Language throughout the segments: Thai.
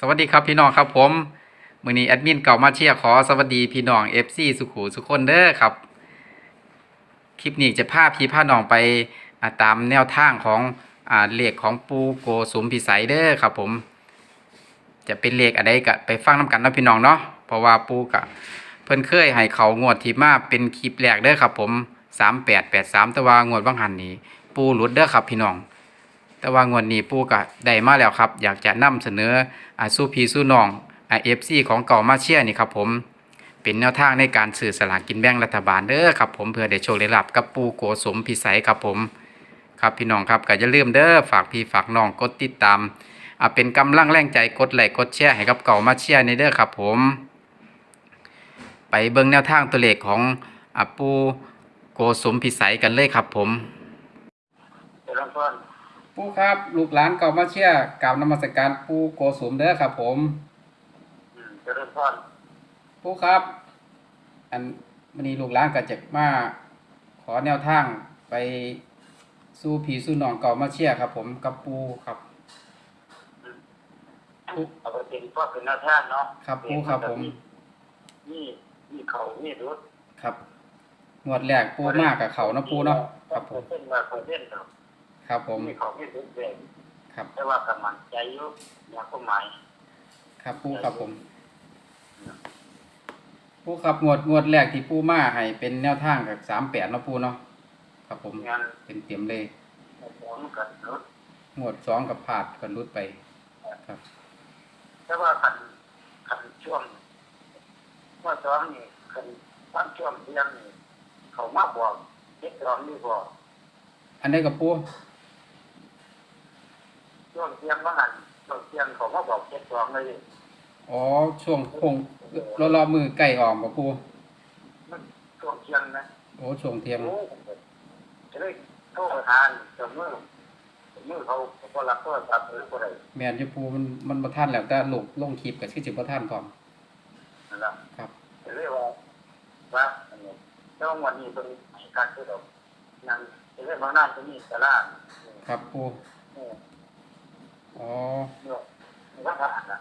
สวัสดีครับพี่น้องครับผมมือนี้แอดมินเก่ามาเชียร์ขอสวัสดีพี่น้อง FC สุขุสุขคนเด้อครับ คลิปนี้จะพาพี่พาน้องไปตามแนวทางของอเลขของปูโกสุมพิสัยเด้อครับ ผม จะเป็นเลขอะไรก็ไปฟังน้ำกันนะพี่น้องเนาะเพราะว่าปูกะเพิ่นเคยให้เขางวดที่มาเป็นคลิปแรกเด้อครับ ผม3883แปดสามต่ว่างวดบางหันนี้ ปูหลุดเด้อครับพี่น้อง แต่ว่างวดนี้ปู่ก็ได้มาแล้วครับ อยากจะนำเสนออาสู้พีสู้น้องไอเอฟซีของเก่ามาเชียนี่ครับผมเป็นแนวทางในการสื่อสลากกินแบ่งรัฐบาลเด้อครับผมเพื่อได้โชคได้ลาบกับปูโกสมพิสัยครับผม ครับพี่น้องครับก็อย่าลืมเด้อฝากพี่ฝากน้องกดติดตามอาเป็นกำลังแรงใจกดไลค์กดแชร์ให้กับเก่ามาเชียในเด้อครับผม ไปเบิ่งแนวทางตัวเลขของอาปูโกสมพิสัยกันเลยครับผมเจริญพร ปูครับลูกหลานเก่ามาเชียร์กล่าวนมัสการปูโกสมเด้อครับ ผมอืมเจริญพรปูครับ อันวันนี้ลูกหลานก็จะมาขอแนวทางไปสู้ผีสู้น้องเก่ามาเชียร์ครับ ผมกับปูครับ ปูเอาไปเป็นพ่อเป็นหน้าท่านเนาะครับปูครับผม นี่นี่เขานี่รุดครับงวดแรกปูมากกับเขาเนาะปูเนาะครับผม เป็นมาคนเล่นเนาะ ครับผมนี่เขาไม่รุดเลยครับ แต่ว่ากำมันใจอยุอยากก็หมายครับปูครับผม ปูครับงวดงวดแรกที่ปูมาให้เป็นแนวทางกับสามแปดเนาะปูเนาะครับผมงานเต็มเต็มๆเลยของกันรุดงวดสองกับผาดกันรุดไป ครับแต่ว่าขันขันช่วงเมื่อสองนี่ขันบางช่วงเที่ยงนี่เขามาบอกเด็กร้องนี่บอกอันนี้กับปู ช่วงเที่ยงว่างันช่วงเที่ยงเขามาบอกเด็กร้องเลยอ๋อช่วงโคงรอรอมือใกล้ออกกับปูมันช่วงเที่ยงนะโอ้ช่วงเทียมโอ้จะได้โทรไปทานจำเมื่อเมื่อเขาก็รับโทรศัพท์หรืออะไรแมนอยู่ปูมันมันบ่ทันแล้วแต่ลงลงคลิปกับชื่อจิบ่ทันพร้อมนั่นแหละครับจะเรียกว่าว่าอันนี้เจ้าวันนี้เป็นการที่เรานั่งจะเรียกว่าหน้าที่นี่แต่ละครับปูเนี่ย อ๋อเนี่ยว่าพระนะ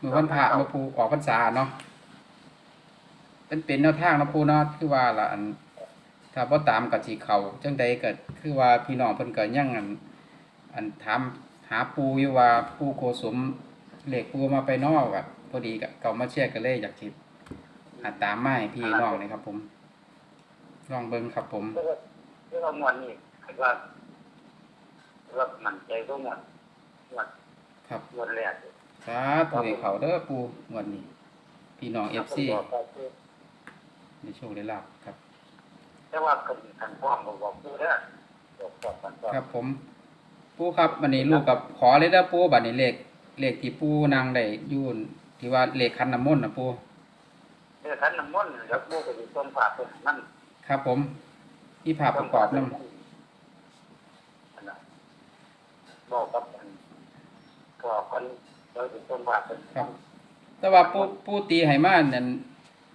มือวันพระมาปูออกพรรษาเนาะเป็นเป็นแนวทางเนาะปูเนาะคือว่าล่ะอันถ้าบ่ตามกับสิเขาจังใดก็คือว่าพี่น้องเพิ่นก็ยังอันอันถามหาปูอยู่ว่าปูโกสมเหล็กปูมาไปนอกอะพอดีกับเก่ามาเชียร์กันเลยอยากสิอาตามมาให้พี่น้องเลยครับ ผม ลองเบิ่งครับ ผมเรียกว่าเรียกว่าวันนี้คือว่าว่ามันใจก็หมดวัน ครับวันแรกสาธุให้เขาเด้อปูงวดนี้ พี่น้อง FC ได้โชคได้ลาบครับ แต่ว่าคนขันฟ้องบอกดูเด้อบอกบอกกันฟ้องครับผมปูครับวันนี้ลูกกับขอเลยเด้อปูบัดนี้เลขเลขที่ปูนางได้อยุ่นที่ว่าเลขคันน้ำมนต์นะปูเรื่องขันน้ำมนต์แล้วมูก็อยู่ต้นฝาต้นนั่นครับ ผมที่ภาพประกอบนํบอกกับมัน บอกกันเราอยู่ต้นฝาต้นครับ แต่ว่าปูปูตีให้มานั่น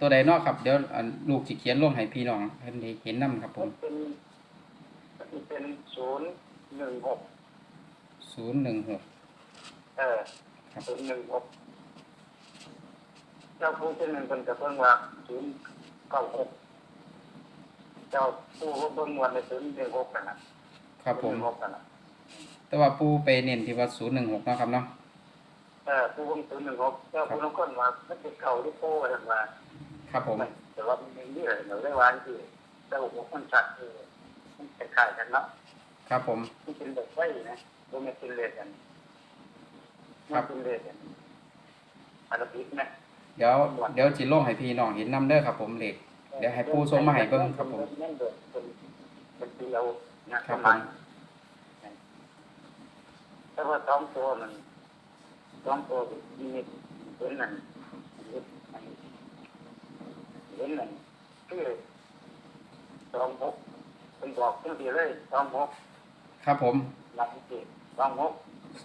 ตัวใดเนอกครับ เดี๋ยวอันลูกสิเขียนลงให้พี่น้องเพิ่นได้เห็นนํครับผมันมเป็นมันเป็นศูนย์หนึ่งหก016 เออครับ ศูนย์หนึ่งหกเจ้าผู้ที่หนึ่งเป็นกระเพิ่งว่าศูนย์เก้าหกเจ้าผู้รู้เพิ่งวันในศูนย์หนึ่งหกกันนะครับผม หนึ่งหกกันนะ แต่ว่าปูไปเน้นที่ว่า016เนาะครับเนาะเออผู้รู้ศูนย์หนึ่งหกเจ้าผู้รู้คนว่ามันเป็นเก่าที่โป้กันมาครับผมแต่ว่ามันมีเรื่องเราได้วางที่เจ้าหัวคนชัดคือมันคล้ายๆกันเนาะครับผมมันเป็นแบบไว้นะตัวมันเป็นเลดกันมันเป็นเลดกันอาราบิกนะเดี๋ยวเดี๋ยวสิลงให้พี่น้องเห็นนํเด้อครับผมเลขเดี๋ยวให้ปู่ส่งมาให้เบิ่งครับผมนั่นเด้อเป็นเป็นเดียวนะครัปบระผมมาณ แต่ว่าสองตัวมันสองตัวมีเป็นนั่นเป็นนั่นคือสองหกเป็นบอกทั้งทีเลยสองหกครับผมหลังที่สองหก26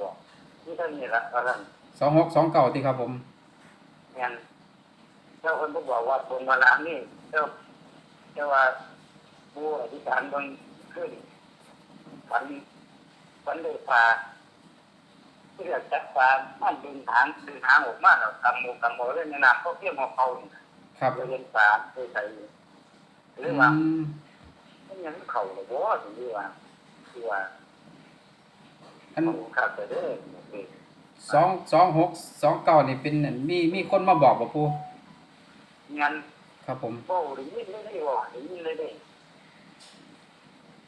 บอกที่เท่านี้ละอะไร26 29ติครับผมงั้นเจ้าคนก็บอกว่าตรงมาล้างนี่เจ้าเจ้าว่าผู้อธิษฐานบางขึ้น ฝันฝันได้พาเรียกจักปลามันดึงหางดึงหางออกมาแล้วกำมือกำมือเล่นในน้ำเขาเที่ยงของเขานี่ครับเรียนปลาเคยใส่หรืออืว่ามมันยังเข่าหรือว่าถึงที่ว่าที่ว่าอันเขาขาดไปเด้อสองสองหกสองเก้านี่เป็นอันมีมีคนมาบอกบ่ปูงั้นครับผมโบ้หรือยินไม่ได้ว่าหรือยินเลยเด้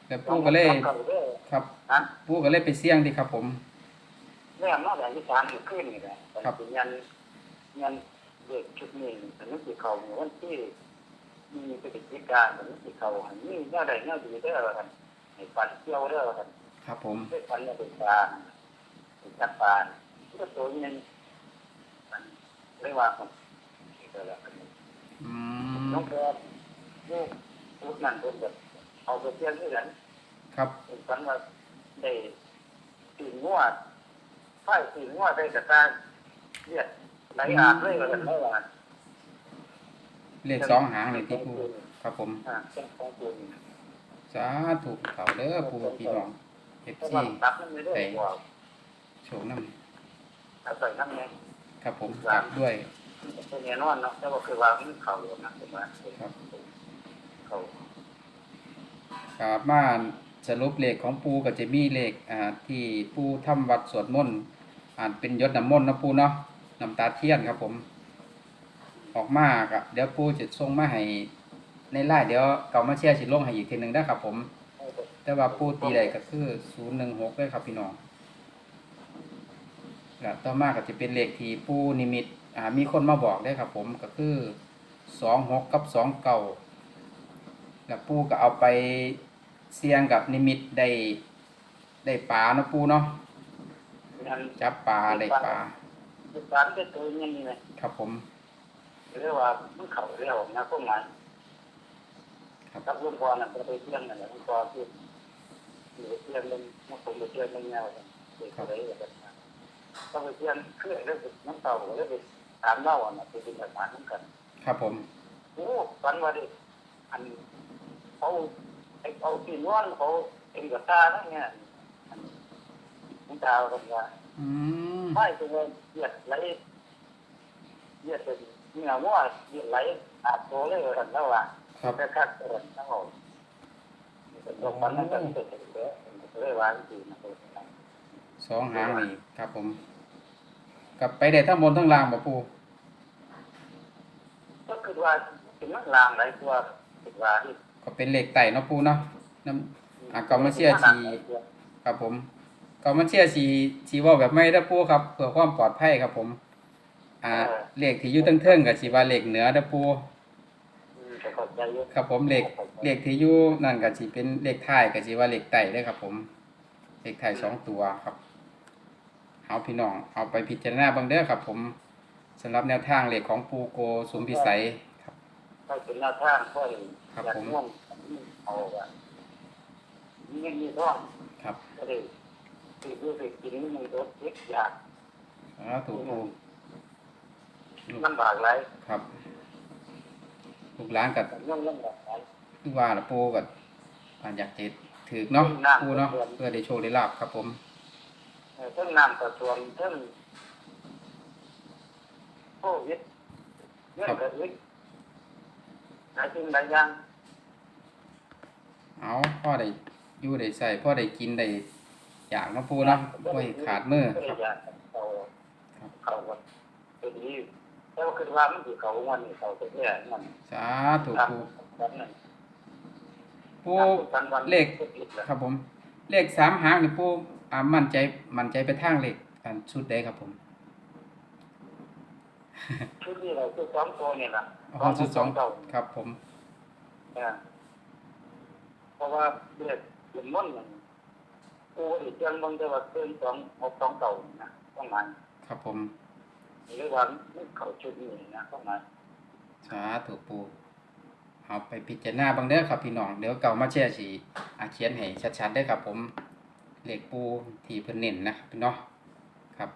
แล้วปูก็เลยเก่าเด้อครับฮะปูก็เลยไปเสี่ยงดีครับ ผมแม่มาแบบที่ทางอยู่ขึ้นนี่แหละแต่เป็นยันยันเด็กชุดนี้แต่นึกถึงเขาวันที่มีปฏิกิริยาแต่นึกถึงเขาอันนี้น่าได้น่าดีเด้อกันให้ฟันเที่ยวเด้อกันครับผมได้ฟันเนี่ยเป็นปลาเป็นจักปลาก็ตัวนี้มันเรียกว่าคนเกิดแล้วอืมน้องแกลูกพูดนั่นเป็นแบบ เอาไปเที่ยวด้วยกันครับเป็นฝันว่าได้ตีนงัวไฟตีนงัวได้กระตาเลือดไหลอาบเลยว่ากันเมื่อวานเลขสองหางนี่ที่ปูครับผมอ่าเส้นของปูนสาธุเขาเด้อปูพี่น้องเอฟเพราะซีว่าตับนั่นไม่ได้กว่าโชว์น้เอาใส่น้ำไงำครับผมกลับด้วยเป็นแน่นอนเนาะแต่ว่าคือว่ามันเข่าอยู่นะเป็นว่าครับเข่า ครับมาสรุปเลขของปูก็จะมีเลขอ่าที่ปูทำวัดสวดมนต์อ่านเป็นยศน้ำมนต์นะปูเนาะน้ำตาเทียนครับผม ออกมากะเดี๋ยวปูจะส่งมาให้ในไลน์เดี๋ยวเก่ามาแชร์สิลงให้อีกทีหนึ่งได้ครับผม แต่ว่าปูตีได้ก็คือศูนย์หนึ่งหกเลยครับพี่น้องแล้วต่อมาก็จะเป็นเลขที่ปูนิมิตอ่ามีคนมาบอกได้ครับผมก็คือสองหกกับสองเก่าแล้วปูก็เอาไป เสี่ยงกับนิมิตได้ได้ปลาเนาะปูเนาะงั้นจับปลาได้ปลาเป็นการเป็นตัวยังไงครับผมเรียกว่ามันเข่าเรียกนะพวกนั้นครับกับลุงพอน่ะไปเที่ยงนั่นแหละลุงพอที่อยู่เที่ยงนึงมันคงไปเที่ยงนึงเงาเด็กอะไรแบบนั้นต้องไปเที่ยงเครื่องเรื่องน้ำเต่าเรื่องถามเล่าอะไปกินอาหารน้ำกัน ครับผมโอ้ฝันว่าดิอันเขา ไอ้เอาตีนว่านเขาเอ็นกับตานั่นเนี่ยน้ำตากันว่าอืมไม่เป็นเลือดไหลเลือดเป็นเนื้อวัวเลือดไหลอาบตัวเลยกันแล้วว่าครับแต่คักเกินทั้งหมดเป็นตัวปันนั้นก็เป็นเยอะเรียกว่าจริงนะสองหางนี่ครับผมกลับไปได้ทั้งบนทั้งล่างบ่ปูก็คือว่าเป็นนักลางหลายตัวคิดว่าที่ ก็เป็นเลขไต่เนาะปูเนาะน้ำอะก็มาเชื่อทีครับผมก็มันเชื่อสีสีเว่าแบบไม่ได้อปูครับเพื่อความปลอดภัยครับผม อ่าเลขที่อยู่ตั้งเทิงกับสีว่าเลขเหนือเด้อปูจะเข้าใจเยอะครับผมเลขเลขที่อยู่นั่นก็สิเป็นเลขท้ายก็สิว่าเลขไต่เด้อครับ ผมเลขไทายสองตัวครับเอาพี่น้องเอาไปพิจารณาเบ้างเด้อครับ ผมสำหรับแนวทางเลขของปูโกสุมพิสัยครับถ้าเป็นหน้าทางก็ครับอยากผม ง่วงเอาว่านี่มีท้องครับก็เลยติดด้วยไปกินมีรสเล็กอยากสาธุปูลำบากหลายครับลูกหลานกับง่วงลำบากหลายคือว่าละปูกับอันอยากจะถือเนาะปูเนาะเพื่อได้โชคได้ลาบครับผมเทั้งน้ำกระทรวงเทั้งโควิดเรื่องกระวิด หลายสิ่งหลายอย่างเอาพ่อได้อยู่ได้ใส่พ่อได้กินได้อยากมาปูเนาะพ่อให้ขาดมือครับอยากเขาเขาก็เป็นดีแต่ว่าคือว่ามันคือเขาวันนี้เขาจะแย่มันสาธุปูวันนั้นปูเลขครับผม เลขสามหางนี่ปูอ่ามั่นใจมั่นใจไปทางเลขอันชุดใดครับผม ชุดนี้เราคือสองตัวนี่แหละอ๋อชุดสองเก่าครับ ผมเพราะว่าเลือดเป็นม่นมันกูอีกเรื่องบางแต่ว่าเกินสองหกสองเก่านะต้องมันครับผมหรือว่ามันเขาชุดนี้นะต้องมันสาธุปูเอาไปพิจารณาบางเด้อครับพี่น้องเดี๋ยวเก่ามาแชร์สีอาเขียนให้ชัดๆได้อครับผมเลขปูที่เพิ่นเน้นนะครับพี่เนาะครับ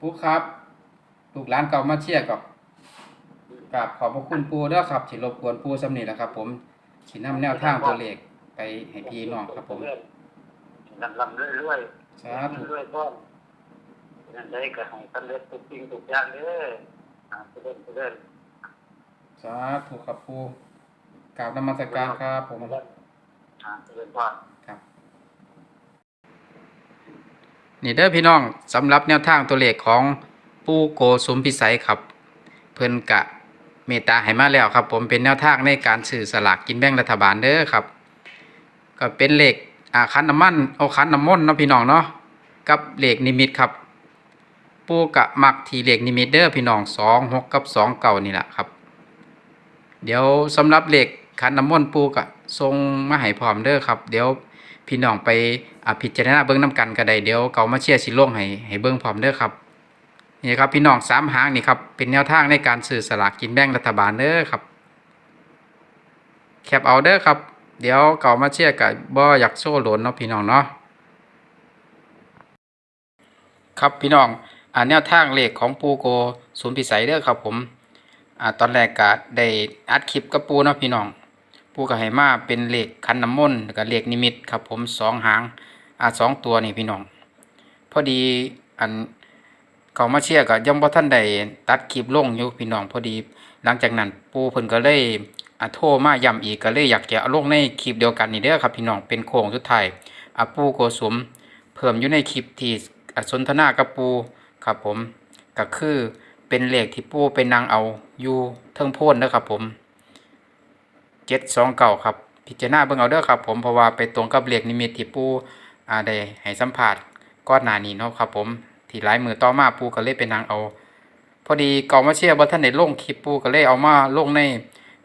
ปูครับ ลูกหลานเก่ามาเชียร์กับกับขอบพระคุณปูเด้อครับที่รบกวนปูสำนีแหล้วครับ ผมสินำแนวทางตัวเลขไปให้พี่น้องครับ ผมลำลำเรื่อยสาธุๆเรื่อยๆก้อนนั่นได้ก็ให้สำเร็จทุกสิ่งทุกอย่างเด้ออ่าเจริญเจริญสาธุครับปูกราบนมัสการครับผมอ่าเจริญพรครับ นี่เด้อพี่น้องสำหรับแนวทางตัวเลขของ ปูโกสุมพิสัยครับ เพิ่นกะเมตตาให้มาแล้วครับ ผมเป็นแนวทางในการสื่อสลากกินแบ่งรัฐบาลเด้อครับ ก็เป็นเหลขอาคันน้ำมันเอาคันน้ำมนเนาะพี่น้องเนาะกับเหลขนิมิตครับปูกะมักทีเหลขนิมิตเด้อพี่น้องสองหกกับสองเก่านี่แหละครับ เดี๋ยวสำหรับเหลขคันน้ำมนปูกะทรงมาให้พร้อมเด้อครับ เดี๋ยวพี่น้องไปอ่าพิจารณาเบิ้งน้ำกันก็ได้เดี๋ยวเก่ามาเชียร์สิลงให้ให้เบิ้งพร้อมเด้อครับ นี่ครับพี่น้องสามหางนี่ครับเป็นแนวทางในการสื่อสลากกินแบ่งรัฐบาลเด้อครับ แคปเอาเด้อครับ เดี๋ยวเก่ามาเชียร์กับบ่อยากโซ่หลนเนาะพี่น้องเนาะครับพี่น้องอ่าแนวทางเลขของปูโกศูนย์พิสัยเด้อครับผมอ่าตอนแรกก็ได้อัดคลิปกับปูเนาะพี่น้อง ปูก็ให้มาเป็นเลขคันน้ำมนต์แล้วก็เลขนิมิตครับผมสองหางอ่าสองตัวนี่พี่น้อง พอดีอัน เขามาเชียร์ก็ยังบ่ท่านได้ตัดคลิปลงอยู่พี่น้องพอดี หลังจากนั้นปูเพิ่นก็เลยอะโทรมาย้ำอีกก็เลยอยากจะเอาลงในคลิปเดียวกันนี่เด้อครับพี่น้องเป็นโค้งสุดท้ายอะปูโกสมเพิ่มอยู่ในคลิปที่สนทนากับปูครับผมก็คือเป็นเลขที่ปูไปนางเอาอยู่เทิงโพ้นเด้อครับผม729ครับพิจารณาเบิ่งเอาเด้อครับผมเพราะว่าไปตรงกับเลขนิมิตที่ปูอ่าได้ให้สัมภาษณ์ก่อนหนานี้เนาะครับผม ที่หลายมือต่อมาปูก็เลยไปนางเอา พอดีกองมาเชียร์บ่ท่านในลงคลิปปูก็เลยเอามาลงใน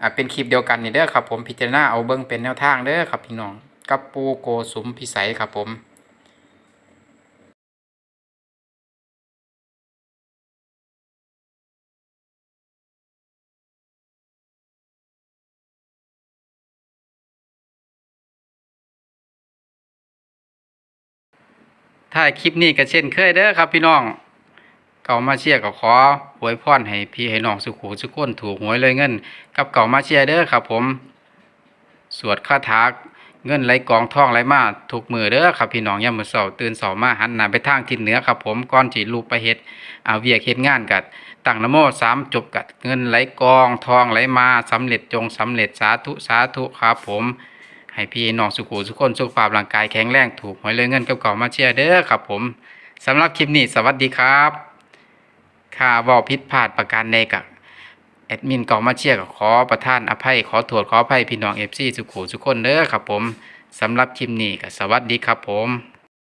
อ่าเป็นคลิปเดียวกันนี่เด้อครับผมพิจารณาเอาเบิ้งเป็นแนวทางเด้อครับพี่น้องกับปูโกสุมพิสัยครับผม ถ้าคลิปนี้ก็เช่นเคยเด้อครับ พี่น้องเก่ามาเชียร์ก็ขอหวยพรให้พี่ให้น้องสุขูสุขคนถูกหวยเลยเงิน กับเก่ามาเชียร์เด้อครับ ผม สวดคาถาเงินไหลกองทองไหลมาถูกมือเด้อครับพี่น้องยามมื้อเช้าตื่นเช้ามาหันหน้าไปทางทิศเหนือครับ ผมก่อนสิลุกไปเฮ็ดอาเวียกเฮ็ดงานกัดตั้งนโมสามจบกัดเงินไหลกองทองไหลมาสำเร็จจงสำเร็จสาธุสาธุครับผม ให้พี่น้องสุขุสุขคนสุขภาพร่างกายแข็งแรงถูกหวยเลยเงินกับเก่ามาเชียร์เด้อครับผมสำหรับคลิปนี้สวัสดีครับค่าบอกผิดพลาดประการใดกับแอดมินเก่ามาเชียร์ก็ขอประทานอภัยขอโทษขออภัยพี่น้องเอฟซีสุขุสุขคนเด้อครับผมสำหรับคลิปนี้ก็สวัสดีครับผม